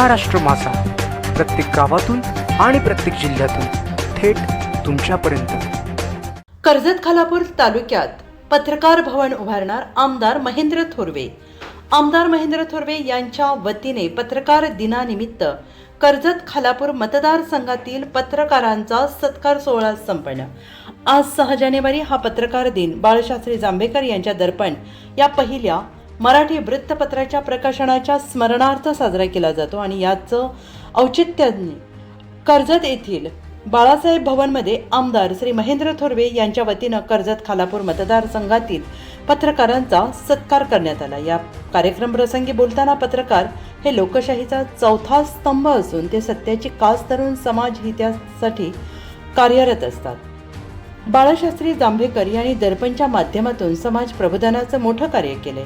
महाराष्ट्र मासा प्रत्येक गावातून आणि प्रत्येक जिल्ह्यातून थेट तुमच्यापर्यंत. कर्जत खालापूर तालुक्यात पत्रकार भवन उभारणार आमदार महेंद्र थोरवे. आमदार महेंद्र थोरवे यांच्या वतीने पत्रकार दिनानिमित्त कर्जत खालापूर मतदारसंघातील पत्रकारांचा सत्कार सोहळा संपन्न. आज सहा जानेवारी हा पत्रकार दिन. बाळशास्त्री जांभेकर यांच्या दर्पण. या पहिल्या मराठी वृत्तपत्राच्या प्रकाशनाच्या स्मरणार्थ साजरा केला जातो आणि याचं औचित्याने कर्जत येथील बाळासाहेब भवनमध्ये आमदार श्री महेंद्र थोरवे यांच्या वतीनं कर्जत खालापूर मतदारसंघातील पत्रकारांचा सत्कार करण्यात आला. या कार्यक्रम प्रसंगी बोलताना पत्रकार हे लोकशाहीचा चौथा स्तंभ असून ते सत्याची कास धरून समाज हितासाठी कार्यरत असतात. बाळशास्त्री जांभेकर यांनी दर्पणच्या माध्यमातून समाज प्रबोधनाचं मोठं कार्य केले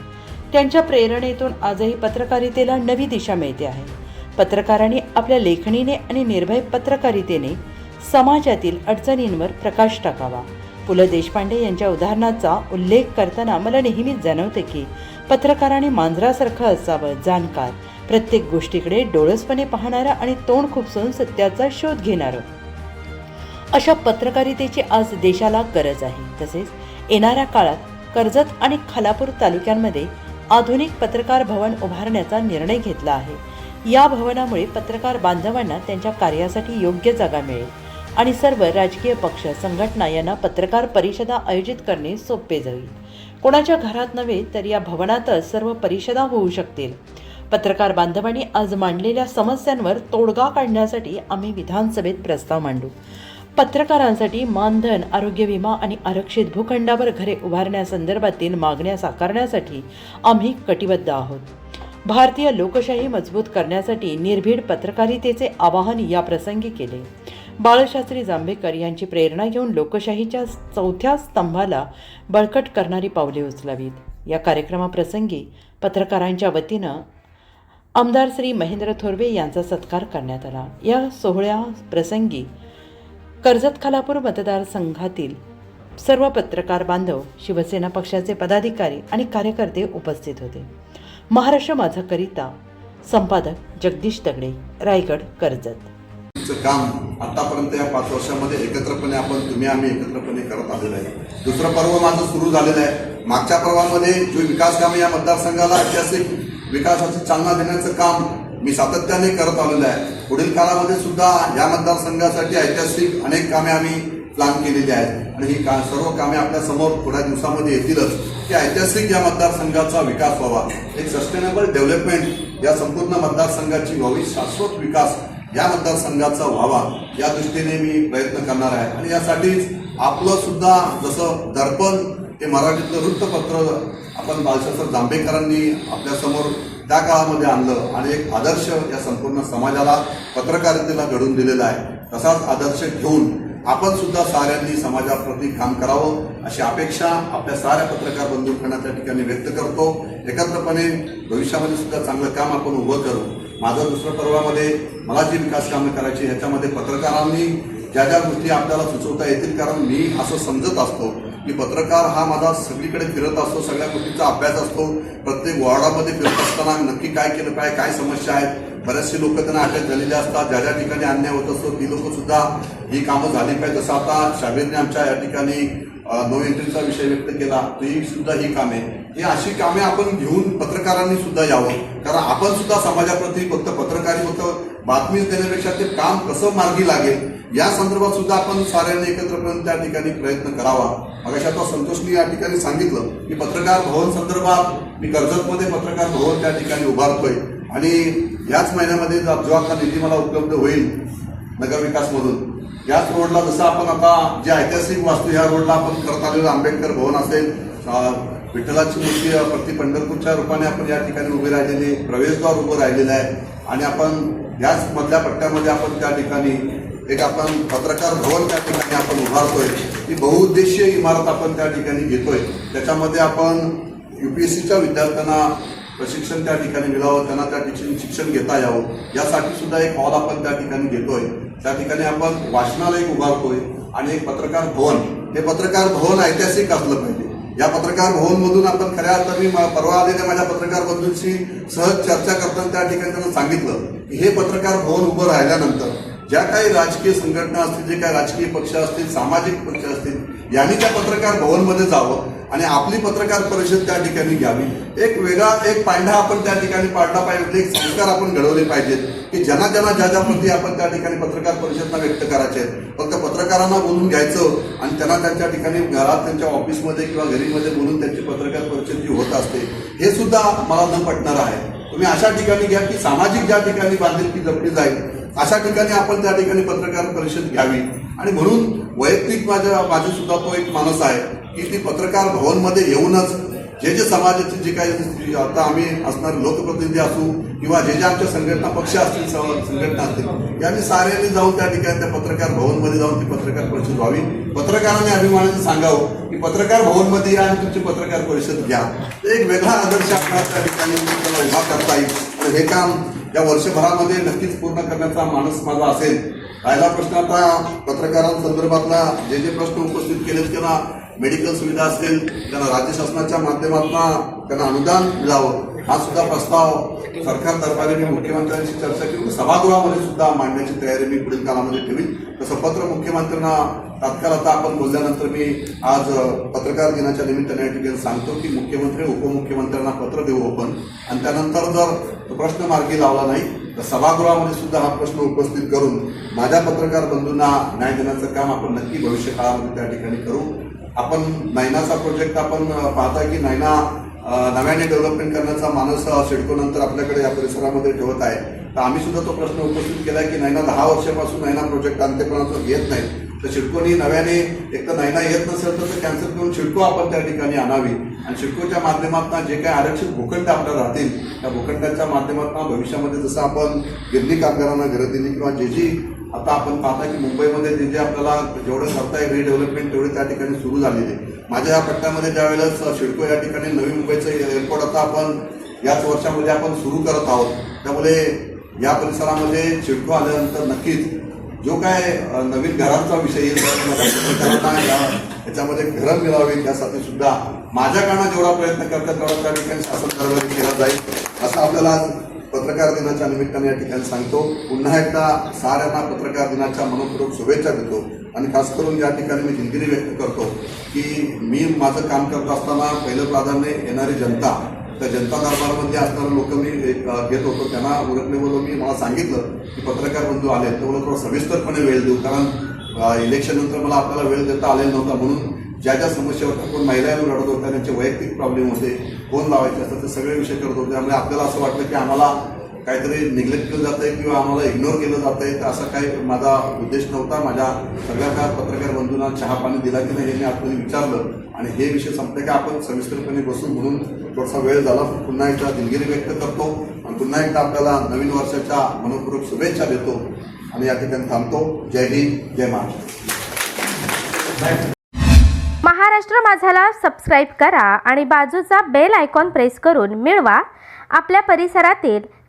त्यांच्या प्रेरणेतून आजही पत्रकारितेला नवी दिशा मिळते आहे. पत्रकारांनी आपल्या लेखणीने आणि निर्भय पत्रकारितेने समाजातील अडचणींवर प्रकाश टाकावा. पु ल देशपांडे यांच्या उदाहरणाचा उल्लेख करताना मला नेहमीच जाणवते की पत्रकारांनी मांजरासारखं असावं जाणकार. प्रत्येक गोष्टीकडे डोळसपणे पाहणारं आणि तोंड खुपसून सत्याचा शोध घेणारं. अशा पत्रकारितेची आज देशाला गरज आहे. तसेच येणाऱ्या काळात कर्जत आणि खालापूर तालुक्यांमध्ये आधुनिक पत्रकार भवन उभारण्याचा निर्णय घेतला आहे. या भवनामुळे पत्रकार बांधवांना त्यांच्या कार्यासाठी योग्य जागा मिळेल आणि सर्व राजकीय पक्ष संघटना यांना पत्रकार परिषदा आयोजित करणे सोपे जाईल. कोणाच्या घरात नव्हे तर या भवनातच सर्व परिषदा होऊ शकतील. पत्रकार बांधवांनी आज मांडलेल्या समस्यांवर तोडगा काढण्यासाठी आम्ही विधानसभेत प्रस्ताव मांडू. पत्रकारांसाठी मानधन आरोग्य विमा आणि आरक्षित भूखंडावर घरे उभारण्यासंदर्भातील मागण्या साकारण्यासाठी आम्ही कटिबद्ध आहोत. भारतीय लोकशाही मजबूत करण्यासाठी निर्भीड पत्रकारितेचे आवाहन या प्रसंगी केले. बाळशास्त्री जांभेकर यांची प्रेरणा घेऊन लोकशाहीच्या चौथ्या स्तंभाला बळकट करणारी पावले उचलावीत. या कार्यक्रमाप्रसंगी पत्रकारांच्या वतीनं आमदार श्री महेंद्र थोरवे यांचा सत्कार करण्यात आला. या सोहळ्या प्रसंगी कर्जत खालापूर मतदारसंघातील सर्व पत्रकार बांधव शिवसेना पक्षाचे पदाधिकारी आणि कार्यकर्ते उपस्थित होते. महाराष्ट्र माझा करिता संपादक जगदीश दगडे रायगड कर्जत. काम आतापर्यंत या पाच वर्षामध्ये एकत्रपणे आपण तुम्ही आम्ही एकत्रपणे करत आलेलो आहे. दुसरं पर्व माझं सुरू झालेलं आहे. मागच्या पर्वामध्ये जो विकास कामे या मतदारसंघाला ऐतिहासिक विकासाची चालना देण्याचं काम मी सातत्याने करत आलेलो आहे. पुढील काळामध्ये सुद्धा या मतदारसंघासाठी ऐतिहासिक अनेक कामे आम्ही प्लॅन केलेली आहेत. आणि ही का सर्व कामे आपल्यासमोर थोड्या दिवसामध्ये येतीलच. की ऐतिहासिक या मतदारसंघाचा विकास व्हावा. एक सस्टेनेबल डेव्हलपमेंट या संपूर्ण मतदारसंघाची व्हावी. शाश्वत विकास या मतदारसंघाचा व्हावा. या दृष्टीने मी प्रयत्न करणार आहे. आणि यासाठीच आपलं सुद्धा जसं दर्पण हे मराठीतलं वृत्तपत्र आपण बालशास्त्र जांभेकरांनी आपल्यासमोर त्या काळामध्ये आणलं आणि एक आदर्श या संपूर्ण समाजाला पत्रकारितेला घडून दिलेला आहे. तसाच आदर्श घेऊन आपण सुद्धा साऱ्यांनी समाजाप्रती काम करावं अशी अपेक्षा आपल्या साऱ्या पत्रकार बंधूंकडून त्या ठिकाणी व्यक्त करतो. एकत्रपणे भविष्यामध्ये सुद्धा चांगलं काम आपण उभं करू. माझं दुसरं पर्वामध्ये मला जी विकास कामं करायची ह्याच्यामध्ये पत्रकारांनी ज्या ज्या गोष्टी आपल्याला सुचवता येतील कारण मी असं समजत असतो की पत्रकार हा माझा सगळीकडे फिरत असतो सगळ्या गोष्टींचा अभ्यास असतो प्रत्येक वॉर्डामध्ये फिरत असताना नक्की काय केलं पाहिजे काय समस्या आहेत. बरेचसे लोक त्यांना अटक झालेले असतात ज्या ज्या ठिकाणी अन्याय होत असतो ती लोक सुद्धा ही कामं झाली पाहिजे जसं आता शाबीरने आमच्या या ठिकाणी नो एंट्रीचा विषय व्यक्त केला तर सुद्धा ही कामे ही अशी कामे आपण घेऊन पत्रकारांनी सुद्धा यावं. कारण आपण सुद्धा समाजाप्रती फक्त पत्रकारी फक्त बातमी देण्यापेक्षा ते काम कसं मार्गी लागेल या संदर्भात सुद्धा आपण साऱ्यांनी एकत्रपणे त्या ठिकाणी प्रयत्न करावा. मग तो संतोषनी या ठिकाणी सांगितलं की पत्रकार भवन संदर्भात मी कर्जतमध्ये पत्रकार भवन त्या ठिकाणी उभारतोय. आणि याच महिन्यामध्ये जो जो आता निधी मला उपलब्ध होईल नगरविकासमधून याच रोडला जसं आपण आता जे ऐतिहासिक वास्तू ह्या रोडला आपण करत आलेलं आंबेडकर भवन असेल विठ्ठलाची मूर्ती प्रति पंढरपूरच्या रूपाने आपण या ठिकाणी उभे राहिलेले प्रवेशद्वार उभं राहिलेलं आहे. आणि आपण याच मधल्या पट्ट्यामध्ये आपण त्या ठिकाणी एक आपण पत्रकार भवन त्या ठिकाणी आपण उभारतोय. ती बहुउद्देशीय इमारत आपण त्या ठिकाणी घेतोय. त्याच्यामध्ये आपण यू पी एस सीच्या विद्यार्थ्यांना प्रशिक्षण त्या ठिकाणी मिळावं त्यांना त्या ठिकाणी शिक्षण घेता यावं. यासाठी सुद्धा एक हॉल आपण त्या ठिकाणी घेतोय. त्या ठिकाणी आपण वाचनालय उभारतोय आणि एक पत्रकार भवन. हे पत्रकार भवन ऐतिहासिक असलं पाहिजे. या पत्रकार भवन मधून आपण खऱ्या अर्थाने परवा आलेल्या माझ्या पत्रकार बंधूंशी सहज चर्चा करताना त्या ठिकाणी त्यांना सांगितलं की हे पत्रकार भवन उभं राहिल्यानंतर ज्या काही राजकीय संघटना असतील जे काही राजकीय पक्ष असतील सामाजिक पक्ष असतील यांनी त्या पत्रकार भवनमध्ये जावं आणि आपली पत्रकार परिषद त्या ठिकाणी घ्यावी. एक वेगळा एक पांढा आपण त्या ठिकाणी पाडला पाहिजे एक संस्कार आपण घडवले पाहिजेत की ज्यांना ज्यांना ज्या ज्या प्रती आपण त्या ठिकाणी पत्रकार परिषदना व्यक्त करायचे आहेत. फक्त पत्रकारांना बोलून घ्यायचं आणि त्यांना त्यांच्या ठिकाणी घरात त्यांच्या ऑफिसमध्ये किंवा घरीमध्ये बोलून त्यांची पत्रकार परिषद जी होत असते हे सुद्धा मला न पटणार आहे. तुम्ही अशा ठिकाणी घ्या की सामाजिक ज्या ठिकाणी बांधिलकी जपली जाईल अशा ठिकाणी आपण त्या ठिकाणी पत्रकार परिषद घ्यावी. आणि म्हणून वैयक्तिक माझ्या माझी सुद्धा तो एक माणूस आहे की ती पत्रकार भवनमध्ये येऊनच जे जे समाजाचे जे काही आता आम्ही असणारे लोकप्रतिनिधी असू किंवा जे जे आमच्या संघटना पक्ष असतील संघटना असतील यांनी साऱ्यांनी जाऊन त्या ठिकाणी त्या पत्रकार भवनमध्ये जाऊन ती पत्रकार परिषद व्हावी. पत्रकारांनी अभिमानाने सांगावं की पत्रकार भवनमध्ये या आणि तुमची पत्रकार परिषद घ्या. एक वेगळा आदर्श आपल्याला त्या ठिकाणी उभा करता येईल. आणि हे काम या वर्षभरामध्ये नक्कीच पूर्ण करण्याचा मानस माझा असेल. राहिला प्रश्न आता पत्रकारांसंदर्भातला. जे जे प्रश्न उपस्थित केलेत किंवा मेडिकल सुविधा असेल त्यांना राज्य शासनाच्या माध्यमातून त्यांना अनुदान मिळावं. हा सुद्धा प्रस्ताव सरकार दरबारी मी मुख्यमंत्र्यांशी चर्चा करून सभागृहामध्ये सुद्धा मांडण्याची तयारी मी पुढील काळामध्ये ठेवीन. तसं पत्र मुख्यमंत्र्यांना तात्काळ आता आपण बोलल्यानंतर मी आज पत्रकार दिनाच्या निमित्ताने या ठिकाणी सांगतो की मुख्यमंत्री उपमुख्यमंत्र्यांना पत्र देऊ आपण. आणि त्यानंतर जर तो प्रश्न मार्गी लावला नाही तर सभागृहामध्ये सुद्धा हा प्रश्न उपस्थित करून माझ्या पत्रकार बंधूंना न्याय देण्याचं काम आपण नक्की भविष्य काळामध्ये त्या ठिकाणी करू. आपण नैनाचा प्रोजेक्ट आपण पाहता की नैना नव्याने डेव्हलपमेंट करण्याचा मानस सिडको नंतर आपल्याकडे या परिसरामध्ये ठेवत आहे. तर आम्ही सुद्धा तो प्रश्न उपस्थित केला की नैना दहा वर्षापासून नैना प्रोजेक्ट अंत्यपणाचं येत नाही. तर सिडकोनी नव्याने एक तर नैना येत नसेल तर कॅन्सल करून सिडको आपण त्या ठिकाणी आणावी. आणि सिडकोच्या माध्यमातून जे काही आरक्षित भूखंड आपल्याला राहतील त्या भूखंडाच्या माध्यमातून भविष्यामध्ये जसं आपण गिरणी कामगारांना घरं दिली किंवा जे जी आता आपण पाहता की मुंबईमध्ये जे जे आपल्याला जेवढं करता येईल रिडेव्हलपमेंट तेवढे त्या ठिकाणी सुरू झालेली आहे. माझ्या या पट्ट्यामध्ये ज्यावेळेस शिडको या ठिकाणी नवी मुंबईचं एअरपोर्ट आता आपण याच वर्षामध्ये आपण सुरू करत आहोत. त्यामुळे या परिसरामध्ये शिडको आल्यानंतर नक्कीच जो काय नवीन घरांचा विषय येईल याच्यामध्ये घरं मिळावी यासाठी सुद्धा माझ्याकडनं जेवढा प्रयत्न करतात तेवढा त्या ठिकाणी शासन कारवाई केला जाईल असं आपल्याला पत्रकार दिनाच्या निमित्ताने या ठिकाणी सांगतो. पुन्हा एकदा साऱ्यांना पत्रकार दिनाच्या मनपूर्वक शुभेच्छा देतो. आणि खास करून या ठिकाणी मी दिलगिरी व्यक्त करतो की मी माझं काम करत असताना पहिलं प्राधान्य येणारी जनता. त्या जनता दरबारमध्ये असणारे लोक मी एक, घेत होतो. त्यांना उरकण्यावर मी मला सांगितलं की पत्रकार बंधू आले तर मला थोडं सविस्तरपणे वेळ देऊ कारण इलेक्शननंतर मला आपल्याला वेळ देता आलेला नव्हता. म्हणून ज्या ज्या समस्यावर कोण महिलांवर रडत होत्या त्यांचे वैयक्तिक प्रॉब्लेम होते फोन लावायचे असतात ते सगळे विषय करत होते. त्यामुळे आपल्याला असं वाटलं की आम्हाला काहीतरी निग्लेक्ट केलं जात आहे किंवा आम्हाला इग्नोर केलं जात आहे तर असा काही माझा उद्देश नव्हता. माझ्या सगळ्या त्या पत्रकार बंधूंना चहा पाणी दिला की नाही हे मी आतमध्ये विचारलं. आणि हे विषय संपले की आपण सविस्तरपणे बसून म्हणून थोडासा वेळ झाला. पुन्हा एकदा दिलगिरी व्यक्त करतो आणि पुन्हा एकदा आपल्याला नवीन वर्षाच्या मनपूर्वक शुभेच्छा देतो आणि या ठिकाणी थांबतो. जय हिंद जय महाराष्ट्र. महाराष्ट्र माझाला सबस्क्राईब करा आणि बाजूचा बेल आयकॉन प्रेस करून मिळवा. आपल्या परिसरातील